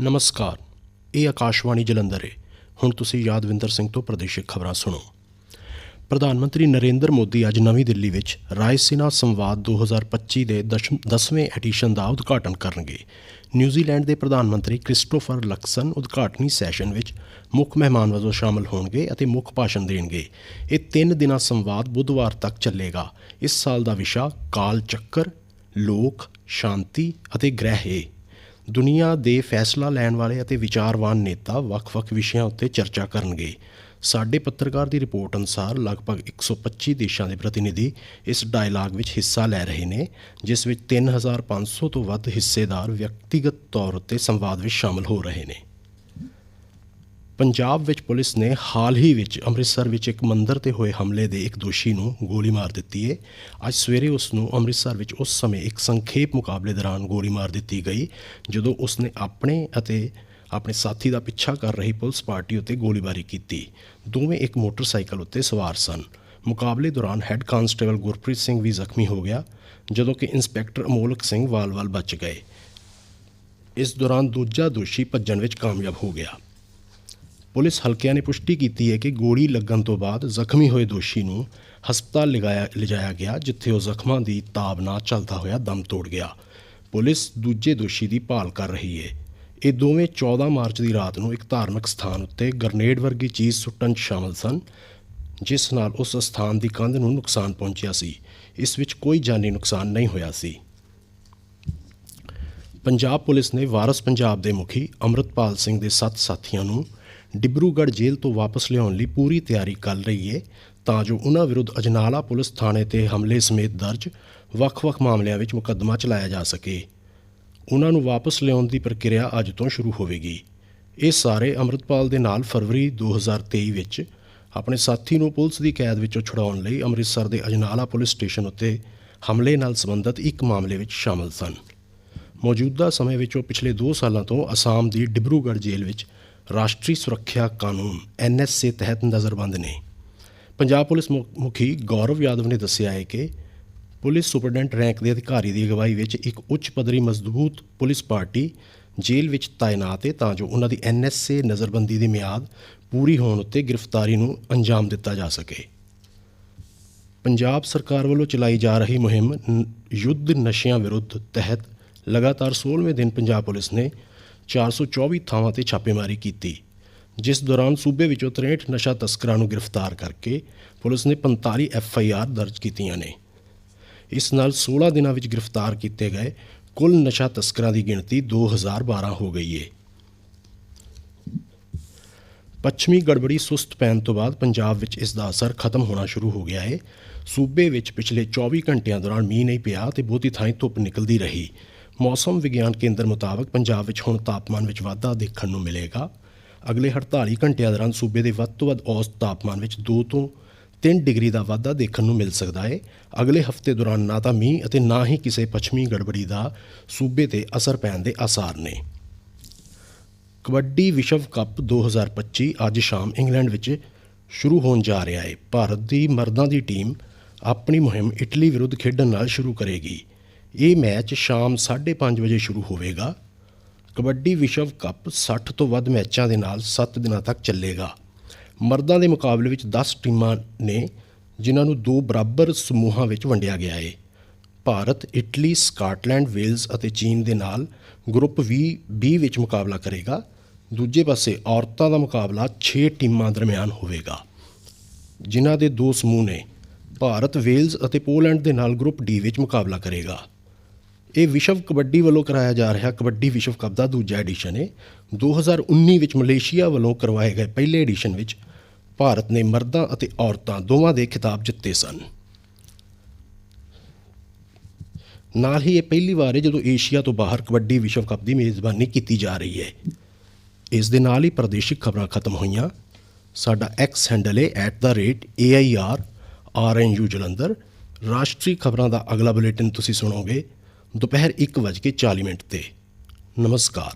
ਨਮਸਕਾਰ ਇਹ ਆਕਾਸ਼ਵਾਣੀ ਜਲੰਧਰ ਹੈ। ਹੁਣ ਤੁਸੀਂ ਯਾਦਵਿੰਦਰ ਸਿੰਘ ਤੋਂ ਪ੍ਰਦੇਸ਼ਿਕ ਖਬਰਾਂ ਸੁਣੋ। ਪ੍ਰਧਾਨ ਮੰਤਰੀ ਨਰਿੰਦਰ ਮੋਦੀ ਅੱਜ ਨਵੀਂ ਦਿੱਲੀ ਵਿੱਚ ਰਾਇਸੀਨਾ ਸੰਵਾਦ 2025 ਦੇ 10ਵੇਂ ਐਡੀਸ਼ਨ ਦਾ ਉਦਘਾਟਨ ਕਰਨਗੇ। ਨਿਊਜ਼ੀਲੈਂਡ ਦੇ ਪ੍ਰਧਾਨ ਮੰਤਰੀ ਕ੍ਰਿਸਟੋਫਰ ਲਕਸਨ ਉਦਘਾਟਨੀ ਸੈਸ਼ਨ ਵਿੱਚ ਮੁੱਖ ਮਹਿਮਾਨ ਵਜੋਂ ਸ਼ਾਮਲ ਹੋਣਗੇ ਅਤੇ ਮੁੱਖ ਭਾਸ਼ਣ ਦੇਣਗੇ। ਇਹ ਤਿੰਨ ਦਿਨਾਂ ਸੰਵਾਦ ਬੁੱਧਵਾਰ ਤੱਕ ਚੱਲੇਗਾ। ਇਸ ਸਾਲ ਦਾ ਵਿਸ਼ਾ ਕਾਲ ਚੱਕਰ, ਲੋਕ, ਸ਼ਾਂਤੀ ਅਤੇ ਗ੍ਰਹਿ ਹੈ ਦੁਨੀਆ ਦੇ ਫੈਸਲਾ ਲੈਣ ਵਾਲੇ ਅਤੇ ਵਿਚਾਰਵਾਨ ਨੇਤਾ ਵੱਖ-ਵੱਖ ਵਿਸ਼ਿਆਂ ਉੱਤੇ ਚਰਚਾ ਕਰਨਗੇ। ਸਾਡੇ ਪੱਤਰਕਾਰ ਦੀ ਰਿਪੋਰਟ ਅਨੁਸਾਰ ਲਗਭਗ 125 ਦੇਸ਼ਾਂ ਦੇ ਪ੍ਰਤੀਨਿਧੀ ਇਸ ਡਾਇਲਾਗ ਵਿੱਚ ਹਿੱਸਾ ਲੈ ਰਹੇ ਨੇ, ਜਿਸ ਵਿੱਚ 3500 ਤੋਂ ਵੱਧ ਹਿੱਸੇਦਾਰ ਵਿਅਕਤੀਗਤ ਤੌਰ ਉੱਤੇ ਸੰਵਾਦ ਵਿੱਚ ਸ਼ਾਮਲ ਹੋ ਰਹੇ ਨੇ। ਪੰਜਾਬ ਵਿੱਚ ਪੁਲਿਸ ਨੇ ਹਾਲ ਹੀ ਵਿੱਚ ਅੰਮ੍ਰਿਤਸਰ ਵਿੱਚ ਇੱਕ ਮੰਦਿਰ ਤੇ ਹੋਏ ਹਮਲੇ ਦੇ ਇੱਕ ਦੋਸ਼ੀ ਨੂੰ ਗੋਲੀ ਮਾਰ ਦਿੱਤੀ ਹੈ ਅੱਜ ਸਵੇਰੇ ਉਸ ਨੂੰ ਅੰਮ੍ਰਿਤਸਰ ਵਿੱਚ ਉਸ ਸਮੇਂ ਇੱਕ ਸੰਖੇਪ ਮੁਕਾਬਲੇ ਦੌਰਾਨ ਗੋਲੀ ਮਾਰ ਦਿੱਤੀ ਗਈ, ਜਦੋਂ ਉਸ ਨੇ ਆਪਣੇ ਅਤੇ ਆਪਣੇ ਸਾਥੀ ਦਾ ਪਿੱਛਾ ਕਰ ਰਹੀ ਪੁਲਿਸ ਪਾਰਟੀ ਉੱਤੇ ਗੋਲੀਬਾਰੀ ਕੀਤੀ। ਦੋਵੇਂ ਇੱਕ ਮੋਟਰਸਾਈਕਲ ਉੱਤੇ ਸਵਾਰ ਸਨ। ਮੁਕਾਬਲੇ ਦੌਰਾਨ ਹੈੱਡ ਕਾਂਸਟੇਬਲ ਗੁਰਪ੍ਰੀਤ ਸਿੰਘ ਵੀ ਜ਼ਖਮੀ ਹੋ ਗਿਆ, ਜਦੋਂ ਕਿ ਇੰਸਪੈਕਟਰ ਅਮੋਲਕ ਸਿੰਘ ਵਾਲ ਬਚ ਗਏ। ਇਸ ਦੌਰਾਨ ਦੂਜਾ ਦੋਸ਼ੀ ਭੱਜਣ ਵਿੱਚ ਕਾਮਯਾਬ ਹੋ ਗਿਆ। ਪੁਲਿਸ ਹਲਕਿਆਂ ਨੇ ਪੁਸ਼ਟੀ ਕੀਤੀ ਹੈ ਕਿ ਗੋਲੀ ਲੱਗਣ ਤੋਂ ਬਾਅਦ ਜ਼ਖਮੀ ਹੋਏ ਦੋਸ਼ੀ ਨੂੰ ਹਸਪਤਾਲ ਲਿਜਾਇਆ ਲਿਜਾਇਆ ਗਿਆ, ਜਿੱਥੇ ਉਹ ਜ਼ਖਮਾਂ ਦੀ ਤਾਬ ਨਾਲ ਚੱਲਦਾ ਹੋਇਆ ਦਮ ਤੋੜ ਗਿਆ। ਪੁਲਿਸ ਦੂਜੇ ਦੋਸ਼ੀ ਦੀ ਭਾਲ ਕਰ ਰਹੀ ਹੈ। ਇਹ ਦੋਵੇਂ 14 ਮਾਰਚ ਦੀ ਰਾਤ ਨੂੰ ਇੱਕ ਧਾਰਮਿਕ ਸਥਾਨ ਉੱਤੇ ਗ੍ਰਨੇਡ ਵਰਗੀ ਚੀਜ਼ ਸੁੱਟਣ 'ਚ ਸ਼ਾਮਲ ਸਨ, ਜਿਸ ਨਾਲ ਉਸ ਸਥਾਨ ਦੀ ਕੰਧ ਨੂੰ ਨੁਕਸਾਨ ਪਹੁੰਚਿਆ ਸੀ। ਇਸ ਵਿੱਚ ਕੋਈ ਜਾਨੀ ਨੁਕਸਾਨ ਨਹੀਂ ਹੋਇਆ ਸੀ। ਪੰਜਾਬ ਪੁਲਿਸ ਨੇ ਵਾਰਸ ਪੰਜਾਬ ਦੇ ਮੁਖੀ ਅੰਮ੍ਰਿਤਪਾਲ ਸਿੰਘ ਦੇ ਸੱਤ ਸਾਥੀਆਂ ਨੂੰ ਡਿਬਰੂਗੜ੍ਹ ਜੇਲ੍ਹ ਤੋਂ ਵਾਪਸ ਲਿਆਉਣ ਲਈ ਪੂਰੀ ਤਿਆਰੀ ਕਰ ਰਹੀ ਹੈ ਤਾਂ ਜੋ ਉਹਨਾਂ ਵਿਰੁੱਧ ਅਜਨਾਲਾ ਪੁਲਿਸ ਥਾਣੇ ਤੇ ਹਮਲੇ ਸਮੇਤ ਦਰਜ ਵੱਖ-ਵੱਖ ਮਾਮਲਿਆਂ ਵਿੱਚ ਮੁਕੱਦਮਾ ਚਲਾਇਆ ਜਾ ਸਕੇ। ਉਹਨਾਂ ਨੂੰ ਵਾਪਸ ਲਿਆਉਣ ਦੀ ਪ੍ਰਕਿਰਿਆ ਅੱਜ ਤੋਂ ਸ਼ੁਰੂ ਹੋਵੇਗੀ। ਇਹ ਸਾਰੇ ਅੰਮ੍ਰਿਤਪਾਲ ਦੇ ਨਾਲ ਫਰਵਰੀ 2023 ਵਿੱਚ ਆਪਣੇ ਸਾਥੀ ਨੂੰ ਪੁਲਿਸ ਦੀ ਕੈਦ ਵਿੱਚੋਂ ਛੁਡਾਉਣ ਲਈ ਅੰਮ੍ਰਿਤਸਰ ਦੇ ਅਜਨਾਲਾ ਪੁਲਿਸ ਸਟੇਸ਼ਨ ਉੱਤੇ ਹਮਲੇ ਨਾਲ ਸੰਬੰਧਿਤ ਇੱਕ ਮਾਮਲੇ ਵਿੱਚ ਸ਼ਾਮਲ ਸਨ। ਮੌਜੂਦਾ ਸਮੇਂ ਵਿੱਚ ਉਹ ਪਿਛਲੇ 2 ਸਾਲਾਂ ਤੋਂ ਅਸਾਮ ਦੀ ਡਿਬਰੂਗੜ੍ਹ ਜੇਲ੍ਹ ਵਿੱਚ ਰਾਸ਼ਟਰੀ ਸੁਰੱਖਿਆ ਕਾਨੂੰਨ ਐਨਐਸਏ ਤਹਿਤ ਨਜ਼ਰਬੰਦ ਨੇ। ਪੰਜਾਬ ਪੁਲਿਸ ਮੁ- ਮੁਖੀ ਗੌਰਵ ਯਾਦਵ ਨੇ ਦੱਸਿਆ ਹੈ ਕਿ ਪੁਲਿਸ ਸੁਪਰਡੈਂਟ ਰੈਂਕ ਦੇ ਅਧਿਕਾਰੀ ਦੀ ਅਗਵਾਈ ਵਿੱਚ ਇੱਕ ਉੱਚ ਪੱਧਰੀ ਮਜ਼ਬੂਤ ਪੁਲਿਸ ਪਾਰਟੀ ਜੇਲ੍ਹ ਵਿੱਚ ਤਾਇਨਾਤ ਹੈ ਤਾਂ ਜੋ ਉਹਨਾਂ ਦੀ ਐਨਐਸਏ ਨਜ਼ਰਬੰਦੀ ਦੀ ਮਿਆਦ ਪੂਰੀ ਹੋਣ ਉੱਤੇ ਗ੍ਰਿਫਤਾਰੀ ਨੂੰ ਅੰਜਾਮ ਦਿੱਤਾ ਜਾ ਸਕੇ। ਪੰਜਾਬ ਸਰਕਾਰ ਵੱਲੋਂ ਚਲਾਈ ਜਾ ਰਹੀ ਮੁਹਿੰਮ ਯੁੱਧ ਨਸ਼ਿਆਂ ਵਿਰੁੱਧ ਤਹਿਤ ਲਗਾਤਾਰ 16ਵੇਂ ਦਿਨ ਪੰਜਾਬ ਪੁਲਿਸ ਨੇ 424 ਥਾਵਾਂ ਤੇ ਛਾਪੇਮਾਰੀ ਕੀਤੀ, ਜਿਸ ਦੌਰਾਨ ਸੂਬੇ ਵਿੱਚੋਂ 63 ਨਸ਼ਾ ਤਸਕਰਾਂ ਨੂੰ ਗ੍ਰਿਫਤਾਰ ਕਰਕੇ ਪੁਲਿਸ ਨੇ 45 ਐਫ ਆਈ ਆਰ ਦਰਜ ਕੀਤੀਆਂ ਨੇ। ਇਸ ਨਾਲ 16 ਦਿਨਾਂ ਵਿੱਚ ਗ੍ਰਿਫਤਾਰ ਕੀਤੇ ਗਏ ਕੁੱਲ ਨਸ਼ਾ ਤਸਕਰਾਂ ਦੀ ਗਿਣਤੀ 2012 ਹੋ ਗਈ ਹੈ ਪੱਛਮੀ ਗੜਬੜੀ ਸੁਸਤ ਪੈਣ ਤੋਂ ਬਾਅਦ ਪੰਜਾਬ ਵਿੱਚ ਇਸ ਦਾ ਅਸਰ ਖਤਮ ਹੋਣਾ ਸ਼ੁਰੂ ਹੋ ਗਿਆ ਹੈ ਸੂਬੇ ਵਿੱਚ ਪਿਛਲੇ 24 ਘੰਟਿਆਂ ਦੌਰਾਨ ਮੀਂਹ ਨਹੀਂ ਪਿਆ ਤੇ ਬਹੁਤੀ ਥਾਈਂ ਧੁੱਪ ਨਿਕਲਦੀ ਰਹੀ। ਮੌਸਮ ਵਿਗਿਆਨ ਕੇਂਦਰ ਮੁਤਾਬਕ ਪੰਜਾਬ ਵਿੱਚ ਹੁਣ ਤਾਪਮਾਨ ਵਿੱਚ ਵਾਧਾ ਦੇਖਣ ਨੂੰ ਮਿਲੇਗਾ। ਅਗਲੇ 48 ਘੰਟਿਆਂ ਦੌਰਾਨ ਸੂਬੇ ਦੇ ਵੱਧ ਤੋਂ ਵੱਧ ਔਸਤ ਤਾਪਮਾਨ ਵਿੱਚ 2 ਤੋਂ 3 ਡਿਗਰੀ ਦਾ ਵਾਧਾ ਦੇਖਣ ਨੂੰ ਮਿਲ ਸਕਦਾ ਹੈ ਅਗਲੇ ਹਫ਼ਤੇ ਦੌਰਾਨ ਨਾ ਤਾਂ ਮੀਂਹ ਅਤੇ ਨਾ ਹੀ ਕਿਸੇ ਪੱਛਮੀ ਗੜਬੜੀ ਦਾ ਸੂਬੇ ਤੇ ਅਸਰ ਪੈਣ ਦੇ ਆਸਾਰ ਨੇ। ਕਬੱਡੀ ਵਿਸ਼ਵ ਕੱਪ 2025 ਅੱਜ ਸ਼ਾਮ ਇੰਗਲੈਂਡ ਵਿੱਚ ਸ਼ੁਰੂ ਹੋਣ ਜਾ ਰਿਹਾ ਹੈ ਭਾਰਤ ਦੀ ਮਰਦਾਂ ਦੀ ਟੀਮ ਆਪਣੀ ਮੁਹਿੰਮ ਇਟਲੀ ਵਿਰੁੱਧ ਖੇਡਣ ਨਾਲ ਸ਼ੁਰੂ ਕਰੇਗੀ। ਇਹ ਮੈਚ ਸ਼ਾਮ 5:30 ਵਜੇ ਸ਼ੁਰੂ ਹੋਵੇਗਾ। ਕਬੱਡੀ ਵਿਸ਼ਵ ਕੱਪ 60 ਤੋਂ ਵੱਧ ਮੈਚਾਂ ਦੇ ਨਾਲ 7 ਦਿਨਾਂ ਤੱਕ ਚੱਲੇਗਾ। ਮਰਦਾਂ ਦੇ ਮੁਕਾਬਲੇ ਵਿੱਚ 10 ਟੀਮਾਂ ਨੇ, ਜਿਨ੍ਹਾਂ ਨੂੰ ਦੋ ਬਰਾਬਰ ਸਮੂਹਾਂ ਵਿੱਚ ਵੰਡਿਆ ਗਿਆ ਹੈ ਭਾਰਤ, ਇਟਲੀ, ਸਕਾਟਲੈਂਡ, ਵੇਲਜ਼ ਅਤੇ ਚੀਨ ਦੇ ਨਾਲ ਗਰੁੱਪ ਵੀ B ਵਿੱਚ ਮੁਕਾਬਲਾ ਕਰੇਗਾ। ਦੂਜੇ ਪਾਸੇ ਔਰਤਾਂ ਦਾ ਮੁਕਾਬਲਾ 6 ਟੀਮਾਂ ਦਰਮਿਆਨ ਹੋਵੇਗਾ। ਜਿਨ੍ਹਾਂ ਦੇ ਦੋ ਸਮੂਹ ਨੇ, ਭਾਰਤ, ਵੇਲਜ਼ ਅਤੇ ਪੋਲੈਂਡ ਦੇ ਨਾਲ ਗਰੁੱਪ ਡੀ ਵਿੱਚ ਮੁਕਾਬਲਾ ਕਰੇਗਾ। ਇਹ ਵਿਸ਼ਵ ਕਬੱਡੀ ਵੱਲੋਂ ਕਰਾਇਆ ਜਾ ਰਿਹਾ ਕਬੱਡੀ ਵਿਸ਼ਵ ਕੱਪ ਦਾ ਦੂਜਾ ਐਡੀਸ਼ਨ ਹੈ 2019 ਵਿੱਚ ਮਲੇਸ਼ੀਆ ਵੱਲੋਂ ਕਰਵਾਏ ਗਏ ਪਹਿਲੇ ਐਡੀਸ਼ਨ ਵਿੱਚ ਭਾਰਤ ਨੇ ਮਰਦਾਂ ਅਤੇ ਔਰਤਾਂ ਦੋਵਾਂ ਦੇ ਖਿਤਾਬ ਜਿੱਤੇ ਸਨ। ਨਾਲ ਹੀ ਇਹ ਪਹਿਲੀ ਵਾਰ ਹੈ ਜਦੋਂ ਏਸ਼ੀਆ ਤੋਂ ਬਾਹਰ ਕਬੱਡੀ ਵਿਸ਼ਵ ਕੱਪ ਦੀ ਮੇਜ਼ਬਾਨੀ ਕੀਤੀ ਜਾ ਰਹੀ ਹੈ ਇਸ ਦੇ ਨਾਲ ਹੀ ਪ੍ਰਦੇਸ਼ਿਕ ਖਬਰਾਂ ਖਤਮ ਹੋਈਆਂ। ਸਾਡਾ ਐਕਸ ਹੈਂਡਲ ਹੈ @air ਆਰਐਨਯੂ ਜਲੰਧਰ। ਰਾਸ਼ਟਰੀ ਖਬਰਾਂ ਦਾ ਅਗਲਾ ਬੁਲੇਟਿਨ ਤੁਸੀਂ ਸੁਣੋਗੇ। ਦੁਪਹਿਰ 1:40 ਮਿੰਟ ਤੇ। ਨਮਸਕਾਰ।